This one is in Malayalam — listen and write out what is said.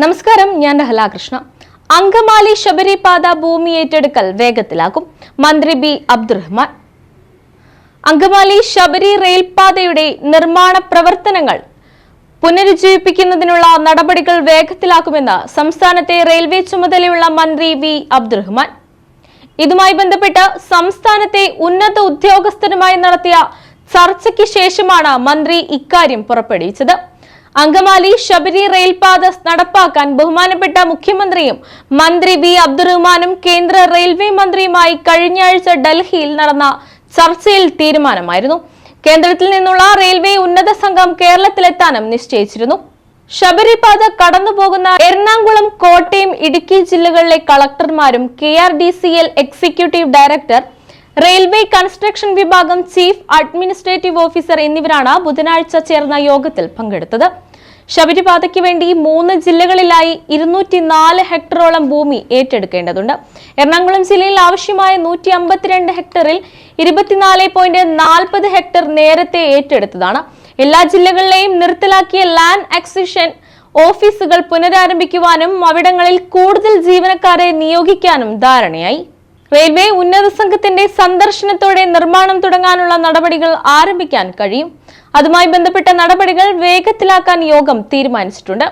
നമസ്കാരം ഞാൻ രഹലാകൃഷ്ണ അങ്കമാലി ശബരിപാത ഭൂമി ഏറ്റെടുക്കൽ വേഗത്തിലാക്കും മന്ത്രി ബി അബ്ദുറഹ്മാൻ. അങ്കമാലി ശബരി റെയിൽപാതയുടെ നിർമ്മാണ പ്രവർത്തനങ്ങൾ പുനരുജ്ജീവിപ്പിക്കുന്നതിനുള്ള നടപടികൾ വേഗത്തിലാക്കുമെന്ന് സംസ്ഥാനത്തെ റെയിൽവേ ചുമതലയുള്ള മന്ത്രി വി അബ്ദുറഹ്മാൻ. ഇതുമായി ബന്ധപ്പെട്ട് സംസ്ഥാനത്തെ ഉന്നത ഉദ്യോഗസ്ഥരുമായി നടത്തിയ ചർച്ചയ്ക്ക് ശേഷമാണ് മന്ത്രി ഇക്കാര്യം പുറപ്പെടുവിച്ചത്. അങ്കമാലി ശബരി റെയിൽപാത നടപ്പാക്കാൻ ബഹുമാനപ്പെട്ട മുഖ്യമന്ത്രിയും മന്ത്രി വി അബ്ദുറഹ്മാനും കേന്ദ്ര റെയിൽവേ മന്ത്രിയുമായി കഴിഞ്ഞയാഴ്ച ഡൽഹിയിൽ നടന്ന ചർച്ചയിൽ തീരുമാനമായിരുന്നു. കേന്ദ്രത്തിൽ നിന്നുള്ള റെയിൽവേ ഉന്നത സംഘം കേരളത്തിലെത്താനും നിശ്ചയിച്ചിരുന്നു. ശബരിപാത കടന്നുപോകുന്ന എറണാകുളം കോട്ടയം ഇടുക്കി ജില്ലകളിലെ കളക്ടർമാരും K R D C L executive director railway construction വിഭാഗം ചീഫ് അഡ്മിനിസ്ട്രേറ്റീവ് ഓഫീസർ എന്നിവരാണ് ബുധനാഴ്ച ചേർന്ന യോഗത്തിൽ പങ്കെടുത്തത്. ശബരിപാതയ്ക്ക് വേണ്ടി മൂന്ന് ജില്ലകളിലായി ഇരുന്നൂറ്റി നാല് ഹെക്ടറോളം ഭൂമി ഏറ്റെടുക്കേണ്ടതുണ്ട്. എറണാകുളം ജില്ലയിൽ ആവശ്യമായ നൂറ്റി അമ്പത്തിരണ്ട് ഹെക്ടറിൽ ഇരുപത്തിനാല് പോയിന്റ് നാൽപ്പത് ഹെക്ടർ നേരത്തെ ഏറ്റെടുത്തതാണ്. എല്ലാ ജില്ലകളിലെയും നിർത്തലാക്കിയ ലാൻഡ് അക്സിഷൻ ഓഫീസുകൾ പുനരാരംഭിക്കുവാനും അവിടങ്ങളിൽ കൂടുതൽ ജീവനക്കാരെ നിയോഗിക്കാനും ധാരണയായി. റെയിൽവേ ഉന്നത സംഘത്തിന്റെ സന്ദർശനത്തോടെ നിർമ്മാണം തുടങ്ങാനുള്ള നടപടികൾ ആരംഭിക്കാൻ കഴിയും. അതുമായി ബന്ധപ്പെട്ട നടപടികൾ വേഗത്തിലാക്കാൻ യോഗം തീരുമാനിച്ചിട്ടുണ്ട്.